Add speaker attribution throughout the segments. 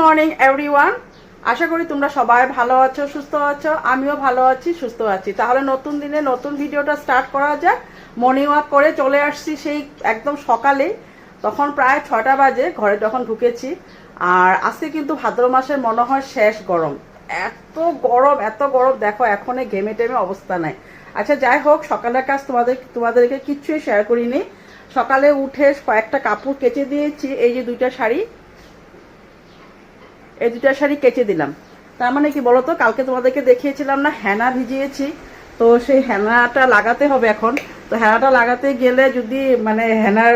Speaker 1: Morning everyone আশা করি তোমরা সবাই ভালো আছো, সুস্থ আছো। আমিও ভালো আছি, সুস্থ আছি। তাহলে নতুন দিনে নতুন ভিডিওটা স্টার্ট করা যাক। মর্নিং ওয়াক করে চলে আসছি সেই একদম সকালে তখন প্রায় ছটা বাজে, ঘরে যখন ঢুকেছি। আর আজকে কিন্তু ভাদ্র মাসের মনে হয় শেষ গরম। এত গরম এত গরম। দেখো এখনে ঘেমে টেমে অবস্থা নাই। আচ্ছা যাই হোক, সকালের কাজ তোমাদের তোমাদেরকে কিচ্ছুই শেয়ার করিনি। সকালে উঠে কয়েকটা কাপড় কেচে দিয়েছি। এই যে দুইটা শাড়ি এই দুটা শাড়ি কেচে দিলাম। তার মানে কি বলতো, কালকে তোমাদেরকে দেখিয়েছিলাম না, হেনা ভিজিয়েছি। তো সেই হেনাটা লাগাতে হবে এখন। তো হেনাটা লাগাতে গেলে যদি মানে হেনার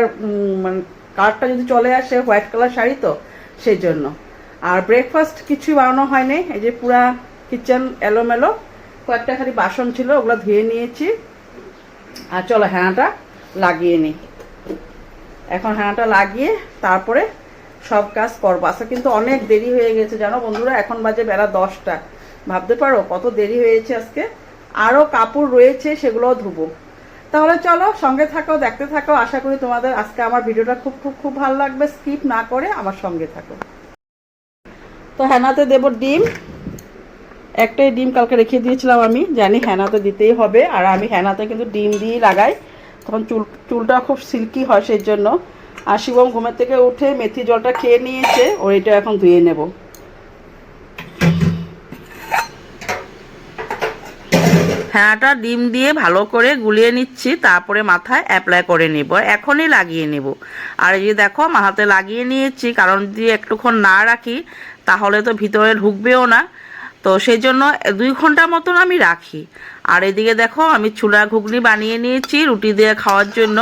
Speaker 1: মানে কালারটা যদি চলে আসে হোয়াইট কালার শাড়ি তো, সেই জন্য। আর ব্রেকফাস্ট কিছুই বানানো হয়নি, এই যে পুরা কিচেন এলোমেলো। কয়েকটা খালি বাসন ছিল, ওগুলো ধুয়ে নিয়েছি। আর চলো হেনাটা লাগিয়ে নিই এখন হ্যাঁটা লাগিয়ে তারপরে সব কাজ করব। আজকে কিন্তু অনেক দেরি হয়ে গেছে, জানো বন্ধুরা? এখন বাজে বেলা দশটা। ভাবতে পারো কত দেরি হয়েছে আজকে? আরও কাপড় রয়েছে, সেগুলোও ধুবো। তাহলে চলো, সঙ্গে থাকো, দেখতে থাকো। আশা করি তোমাদের আজকে আমার ভিডিওটা খুব খুব খুব ভালো লাগবে। স্কিপ না করে আমার সঙ্গে থাকো। তো হ্যানাতে দেব ডিম। একটাই ডিম কালকে রেখে দিয়েছিলাম আমি। জানি হ্যানাতে দিতেই হবে। আর আমি হ্যানাতে কিন্তু ডিম দিয়েই লাগাই। তখন চুল, চুলটা খুব সিল্কি হয় সেই জন্য। আর শিবম ঘুমের থেকে উঠে মেথি জলটা খেয়ে নিয়েছে, ওর এটা এখন ধুয়ে নেব। হ্যাঁটা ডিম দিয়ে ভালো করে গুলিয়ে নিচ্ছি, তারপরে মাথায় অ্যাপ্লাই করে নেব, এখনই লাগিয়ে নেব। আর এই দেখো মাথাতে লাগিয়ে নিয়েছি, কারণ যদি একটুক্ষণ না রাখি, তাহলে তো ভিতরে ঢুকবেও না। তো সেই জন্য দুই ঘণ্টা মতন আমি রাখি। আর এদিকে দেখো, আমি চুলা ঘুগনি বানিয়ে নিয়েছি, রুটি দিয়ে খাওয়ার জন্য।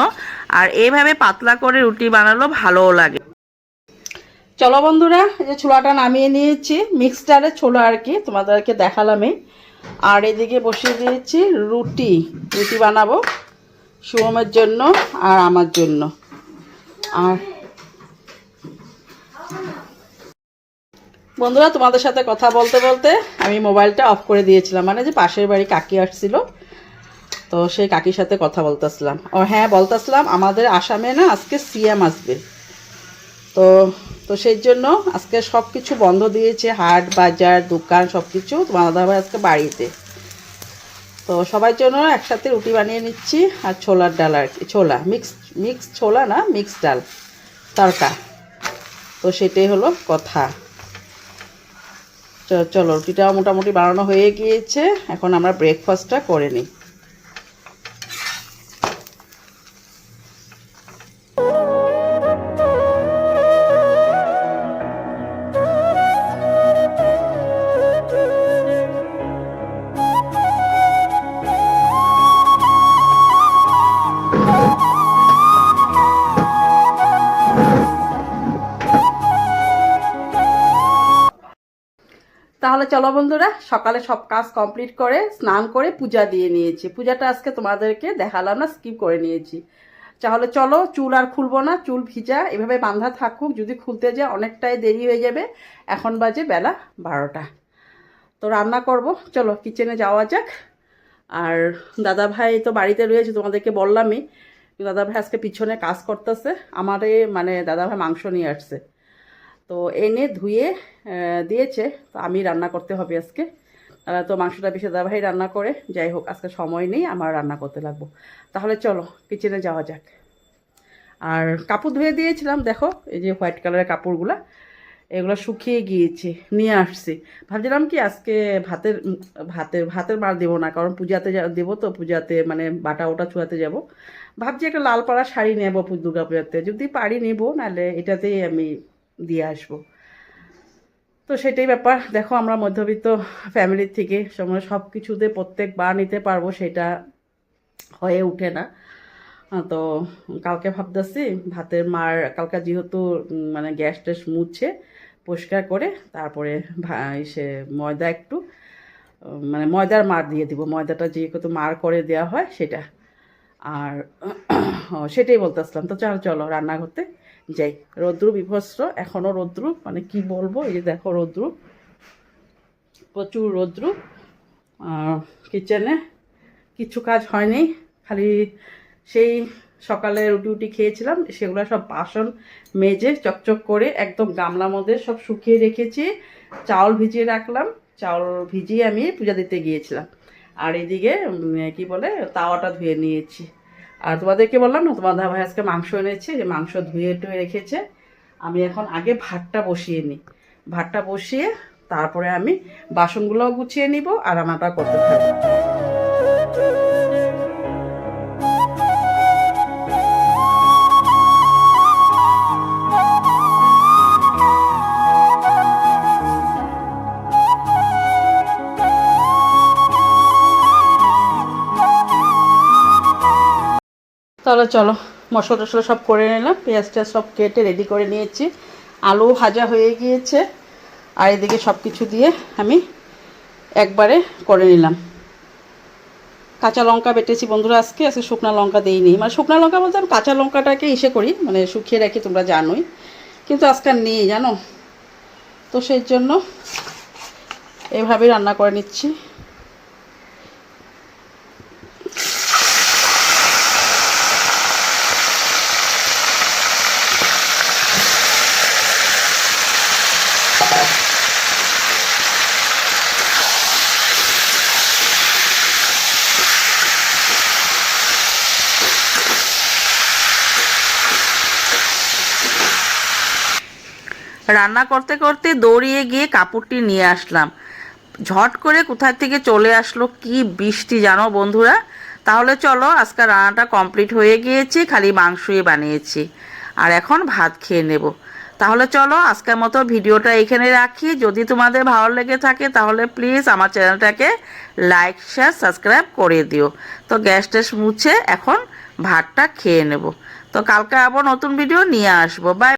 Speaker 1: আর এইভাবে পাতলা করে রুটি বানালো, ভালোও লাগে। চলো বন্ধুরা যে ছোলাটা নামিয়ে নিয়েছি, মিক্সচারে ছোলা আর কি, তোমাদেরকে দেখালামই আর এদিকে বসিয়ে দিয়েছি রুটি রুটি বানাবো শুভমের জন্য আর আমার জন্য। আর বন্ধুরা, তোমাদের সাথে কথা বলতে বলতে আমি মোবাইলটা অফ করে দিয়েছিলাম মানে যে পাশের বাড়ি কাকি আসছিল তো সেই কাকির সাথে কথা বলতেছিলাম। ও হ্যাঁ বলতেছিলাম, আমাদের আসামে না আজকে সিএম আসবে। তো তো সেই জন্য আজকে সব কিছু বন্ধ দিয়েছে, হাট, বাজার, দোকান সব কিছু তোমার দাদাভাই আজকে বাড়িতে। তো সবার জন্য একসাথে রুটি বানিয়ে নিচ্ছি আর ছোলার ডাল আর কি, ছোলা, মিক্স মিক্স ছোলা না, মিক্স ডাল তরকা তো সেটাই হলো কথা। চলো রুটিটা মোটামুটি বানানো হয়ে গিয়েছে। এখন আমরা ব্রেকফাস্টটা করে নিই। তাহলে চলো বন্ধুরা, সকালে সব কাজ কমপ্লিট করে, স্নান করে পূজা দিয়ে নিয়েছি। পূজাটা আজকে তোমাদেরকে দেখালাম না স্কিপ করে নিয়েছি। তাহলে চলো, চুল আর খুলবো না, চুল ভিজা, এভাবে বাঁধা থাকুক, যদি খুলতে যায় অনেকটাই দেরি হয়ে যাবে। এখন বাজে বেলা বারোটা। তো রান্না করব, চলো কিচেনে যাওয়া যাক। আর দাদা ভাই তো বাড়িতে রয়েছে, তোমাদেরকে বললামই, দাদা ভাই আজকে পিছনে কাজ করতেছে, আমারে মানে দাদা ভাই মাংস নিয়ে আসছে। তো এনে ধুয়ে দিয়েছে। তো আমি রান্না করতে হবে আজকে। তো মাংসটা বেশি দাদাভাই রান্না করে। যাই হোক, আজকে সময় নেই, আমার রান্না করতে লাগবো। তাহলে চলো কিচেনে যাওয়া যাক। আর কাপড় ধুয়ে দিয়েছিলাম, দেখো, এই যে হোয়াইট কালারের কাপড়গুলো, এগুলো শুকিয়ে গিয়েছে, নিয়ে আসছি। ভাবছিলাম কি, আজকে ভাতের ভাতের ভাতের মার দেবো না, কারণ পূজাতে দেবো তো পূজাতে মানে বাটা ওটা চুয়াতে যাব। ভাবছি একটা লাল পাড়া শাড়ি নেব দুর্গা পূজাতে যদি পারি নেব, নাহলে এটাতেই আমি দিয়ে আসব। তো সেটাই ব্যাপার। দেখো, আমরা মধ্যবিত্ত ফ্যামিলির থেকে সময় সব কিছুতে প্রত্যেকবার নিতে পারব, সেটা হয়ে ওঠে না। তো কালকে ভাবতেছি, ভাতের মার, কালকে যেহেতু মানে গ্যাস ট্যাস মুছে, পরিষ্কার করে, তারপরে সে ময়দা একটু মানে ময়দার মার দিয়ে দিব। ময়দাটা যে যেহেতু মার করে দেওয়া হয়, সেটা। আর সেটাই বলতেছিলাম তো চলো চলো রান্না করতে যাই, রৌদ্র বিভস্র এখনও রৌদ্র মানে কি বলব, এই যে দেখো রৌদ্র। প্রচুর রৌদ্র। কিচেনে কিছু কাজ হয়নি, খালি সেই সকালে রুটি উটি খেয়েছিলাম, সেগুলো সব বাসন মেজে চকচক করে একদম গামলার মধ্যে সব শুকিয়ে রেখেছি, চাউল ভিজিয়ে রাখলাম, চাউল ভিজিয়ে আমি পূজা দিতে গিয়েছিলাম। আর এদিকে কি বলে, তাওয়াটা ধুয়ে নিয়েছি। আর তোমাদেরকে বললাম না, তোমার দাদা ভাই আজকে মাংস এনেছে, যে মাংস ধুয়ে টুয়ে রেখেছে। আমি এখন আগে ভাতটা বসিয়ে নিই। ভাতটা বসিয়ে তারপরে আমি বাসনগুলোও গুছিয়ে নিব আর আমারটা করতে থাকব। তাহলে চলো, মশলা টশলা সব করে নিলাম পেঁয়াজ টেয়াজ সব কেটে রেডি করে নিয়েছি। আলু ভাজা হয়ে গিয়েছে, আর এদিকে সব কিছু দিয়ে আমি একবারে করে নিলাম। কাঁচা লঙ্কা বেটেছি বন্ধুরা, আজকে আজকে শুকনা লঙ্কা দিইনি। মানে শুকনা লঙ্কা বলতে আমি কাঁচা লঙ্কাটাকে ইসে করি মানে শুকিয়ে রাখি, তোমরা জানোই। কিন্তু আজকে আর নেই, জানো? তো সেই জন্য এভাবেই রান্না করে নিচ্ছি। রান্না করতে করতে দৌড়িয়ে গিয়ে কাপড়টি নিয়ে আসলাম। ঝট করে কোথায় থেকে চলে আসলো, কি বৃষ্টি জানো বন্ধুরা? তাহলে চলো, আজকে রান্নাটা কমপ্লিট হয়ে গিয়েছে, খালি মাংসই বানিয়েছি। আর এখন ভাত খেয়ে নেব। তাহলে চলো, আজকের মতো ভিডিওটা এখানে রাখি। যদি তোমাদের ভালো লেগে থাকে, তাহলে প্লিজ আমার চ্যানেলটাকে লাইক, শেয়ার, সাবস্ক্রাইব করে দিও। তো গ্যাস ট্যাস মুছে এখন ভাতটা খেয়ে নেব। তো কালকে আবার নতুন ভিডিও নিয়ে আসব। বাই।